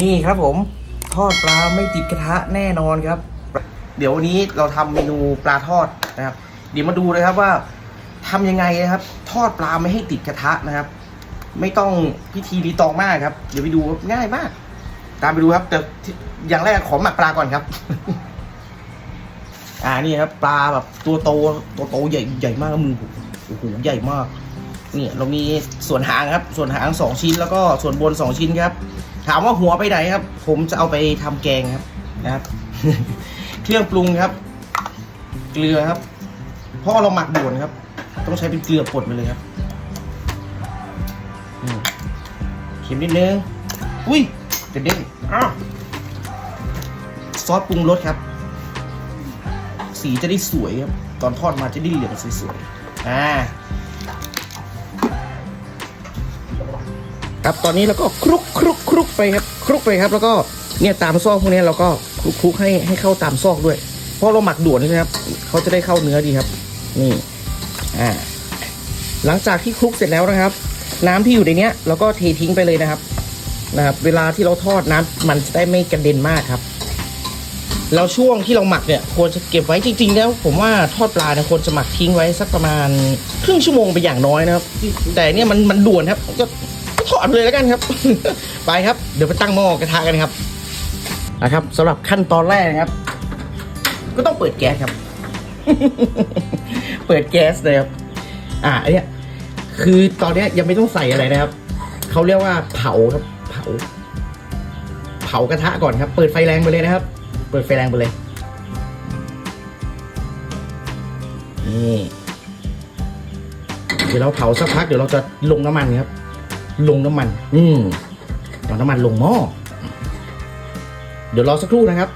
นี่ครับผมทอดปลาไม่ติดกระทะแน่นอนครับ เดี๋ยววันนี้เราทำเมนูปลาทอดนะครับ เดี๋ยวมาดูเลยครับว่าทำยังไงนะครับ ทอดปลาไม่ให้ติดกระทะนะครับ ไม่ต้องพิธีรีตองมากครับ เดี๋ยวไปดูง่ายมาก ตามไปดูครับ แต่อย่างแรกขอหมักปลาก่อนครับ อ่านี่ครับ ปลาแบบตัวโตตัวโตใหญ่ใหญ่มากมือโอ้โหใหญ่มาก นี่ยเรามีส่วนหางครับ ส่วนหางสองชิ้นแล้วก็ส่วนบนสองชิ้นครับ ถามว่าหัวไปไหนครับ ผมจะเอาไปทำแกงครับนะครับ เครื่องปรุงครับ เกลือครับเพราะเราหมักด่วนครับ ต้องใช้เป็นเกลือป่นไปเลยครับเค็มนิดนึงอุ้ยกระเด้งอ้าวซอสปรุงรสครับ สีจะได้สวยครับ ตอนทอดมาจะได้เหลืองสวยๆอ่า ครับตอนนี้เราก็คลุกคลุกคลุกไปครับคลุกไปครับ แล้วก็เนี่ยตามซอกพวกนี้เราก็คลุกคลุกให้ให้เข้าตามซอกด้วยเพราะเราหมักด่วนใช่ไหมครับเขาจะได้เข้าเนื้อดีครับ นี่อ่าหลังจากที่คลุกเสร็จแล้วนะครับ น้ำที่อยู่ในเนี้ยเราก็เททิ้งไปเลยนะครับนะครับเวลาที่เราทอดน้ำมันจะได้ไม่กระเด็นมากครับแล้วช่วงที่เราหมักเนี่ยควรจะเก็บไว้จริง ๆ แล้ว ผมว่าทอดปลาเนี่ยควรจะหมักทิ้งไว้สักประมาณครึ่งชั่วโมงเป็นอย่างน้อยนะครับ แต่เนี่ยมันมันด่วนครับ ก็ ถอดเลยแล้วกันครับ ไปครับ เดี๋ยวไปตั้งหม้อกระทะกันครับนะครับสำหรับขั้นตอนแรกนะครับ ก็ต้องเปิดแก๊สครับ เปิดแก๊สเลยครับ อ่าอันเนี้ยคือตอนเนี้ยยังไม่ต้องใส่อะไรนะครับเขาเรียกว่าเผาครับ เผา เผากระทะก่อนครับ เปิดไฟแรงไปเลยนะครับ เปิดไฟแรงไปเลยนี่เดี๋ยวเราเผาสักพักเดี๋ยวเราจะลงน้ำมันครับ ลงน้ำมัน อืมเอาน้ำมันลงหม้อเดี๋ยวรอสักครู่นะครับ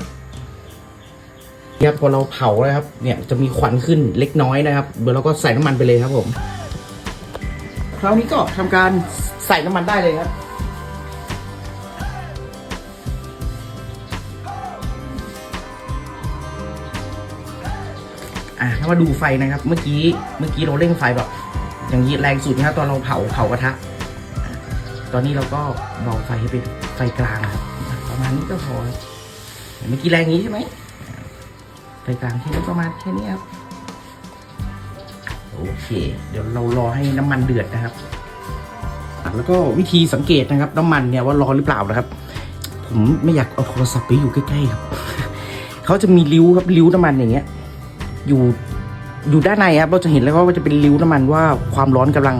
เนี่ยพอเราเผาแล้วครับ เนี่ยจะมีควันขึ้นเล็กน้อยนะครับเดี๋ยวเราก็ใส่น้ำมันไปเลยครับผมคราวนี้ก็ทำการใส่น้ำมันได้เลยครับอะถ้ามาดูไฟนะครับ เมื่อกี้เมื่อกี้เราเร่งไฟแบบ อย่างนี้แรงสุดนะครับตอนเราเผาเผากระทะ ตอนนี้เราก็เบาไฟให้เป็นไฟกลางครับประมาณนี้ก็พอเมื่อกี้แรงนี้ใช่ไหมไฟกลางแค่นี้ประมาณแค่นี้ครับโอเค เดี๋ยวเรารอให้น้ำมันเดือดนะครับ แล้วก็วิธีสังเกตนะครับ น้ำมันเนี่ยว่าร้อนหรือเปล่านะครับ ผมไม่อยากเอาโทรศัพท์ไปอยู่ใกล้ๆครับเขาจะมีริ้วครับริ้วน้ำมันอย่างเงี้ย อยู่อยู่ด้านในครับเราจะเห็นแล้วว่าจะเป็นริ้วน้ำมันว่าความร้อนกำลัง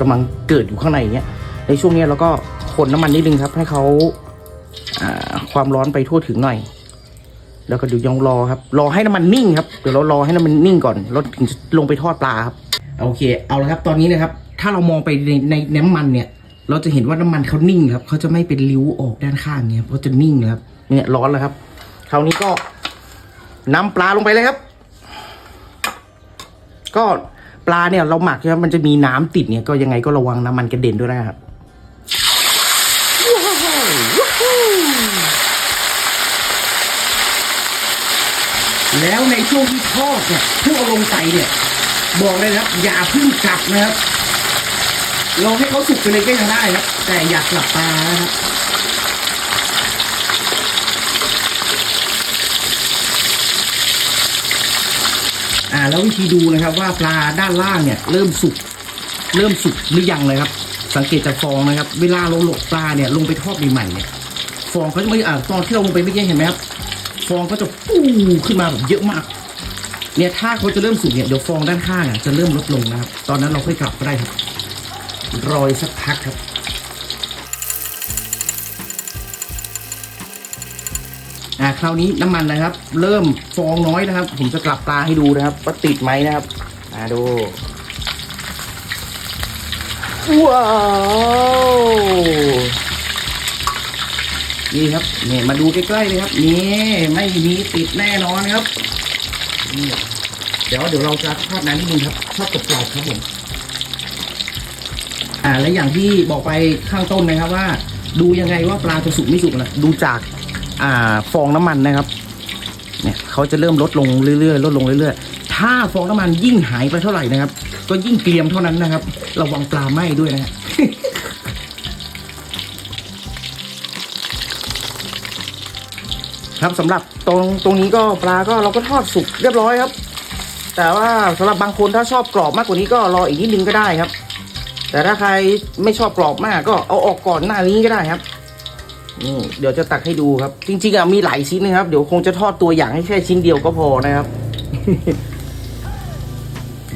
กำลังเกิดอยู่ข้างในเนี้ย ในช่วงนี้เราก็คนน้ำมันนิดนึงครับ ให้เขาความร้อนไปทั่วถึงหน่อย แล้วก็เดี๋ยวยองรอครับ รอให้น้ำมันนิ่งครับเดี๋ยวเรารอให้น้ำมันนิ่งก่อนเราถึงลงไปทอดปลาครับโอเค เอาละครับ ตอนนี้นะครับ ถ้าเรามองไปในในน้ำมันเนี่ย เราจะเห็นว่าน้ำมันเขานิ่งครับเขาจะไม่เป็นริ้วออกด้านข้างเนี่ยเขาจะนิ่งครับ เนี่ยร้อนแล้วครับคราวนี้ก็นำปลาลงไปเลยครับ ก็ปลาเนี่ยเราหมักใช่ไหมมันจะมีน้ำติดเนี่ยก็ยังไงก็ระวังน้ำมันกระเด็นด้วยนะครับ แล้วในช่วงที่ทอดเนี่ยเพิ่งเอาลงใส่เนี่ย บอกเลยนะครับ อย่าพิ่งกลับนะครับลองให้เขาสุกไปเลยก็ยังได้ครับ แต่อย่ากลับปลานะครับอ่าแล้ววิธีดูนะครับว่าปลาด้านล่างเนี่ย เริ่มสุกเริ่มสุกหรือยังเลยครับ สังเกตจากฟองนะครับ เวลาเราหลกปลาเนี่ยลงไปทอดใหม่ๆเนี่ยฟองเขาจะไม่อ่าตอนที่เราลงไปเมื่อกี้เห็นไหมครับ ฟองก็จะปูขึ้นมาแบบเยอะมาก เนี่ยถ้าเขาจะเริ่มสุกเนี่ยเดี๋ยวฟองด้านข้างอะจะเริ่มลดลงนะครับ ตอนนั้นเราค่อยกลับก็ได้ครับรอยสักพักครับ อ่าคราวนี้น้ำมันนะครับ เริ่มฟองน้อยนะครับ ผมจะกลับปลาให้ดูนะครับว่าติดไหมนะครับ อ่าดูว้าว นี่ครับเนี่ยมาดูใกล้ๆเลยครับนี่ไม่มีติดแน่นอนครับนี่เดี๋ยวเดี๋ยวเราจะทอดน้ำนิดนึงครับทอดกรอบๆครับผมอ่าและอย่างที่บอกไปข้างต้นนะครับว่า ดูยังไงว่าปลาจะสุกไม่สุกนะดูจากอ่าฟองน้ำมันนะครับ เนี่ยเขาจะเริ่มลดลงเรื่อยๆลดลงเรื่อยๆ ถ้าฟองน้ำมันยิ่งหายไปเท่าไหร่นะครับ ก็ยิ่งเกรียมเท่านั้นนะครับ ระวังปลาไหม้ด้วยนะฮะ ครับสำหรับตรงตรงนี้ก็ปลาก็เราก็ทอดสุกเรียบร้อยครับ แต่ว่าสำหรับบางคนถ้าชอบกรอบมากกว่านี้ก็รออีกนิดนึงก็ได้ครับ แต่ถ้าใครไม่ชอบกรอบมากก็เอาออกก่อนหน้านี้ก็ได้ครับนี่เดี๋ยวจะตักให้ดูครับ จริงๆอะมีหลายชิ้นนะครับ เดี๋ยวคงจะทอดตัวอย่างให้แค่ชิ้นเดียวก็พอนะครับ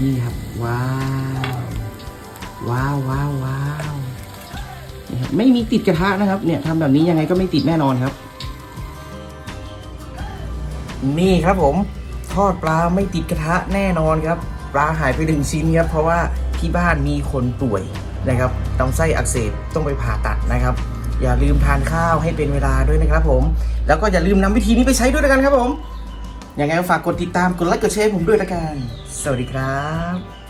นี่ครับ ว้าวว้าวว้าวว้าวไม่มีติดกระทะนะครับ เนี่ยทำแบบนี้ยังไงก็ไม่ติดแน่นอนครับ นี่ครับผมทอดปลาไม่ติดกระทะแน่นอนครับ ปลาหายไปหนึ่งชิ้นครับเพราะว่าที่บ้านมีคนป่วยนะครับลำไส้อักเสบต้องไปผ่าตัดนะครับ อย่าลืมทานข้าวให้เป็นเวลาด้วยนะครับผม แล้วก็อย่าลืมนำวิธีนี้ไปใช้ด้วยกันครับผมยังไงฝากกดติดตามกดไลค์กดแชร์ผมด้วยละกัน สวัสดีครับ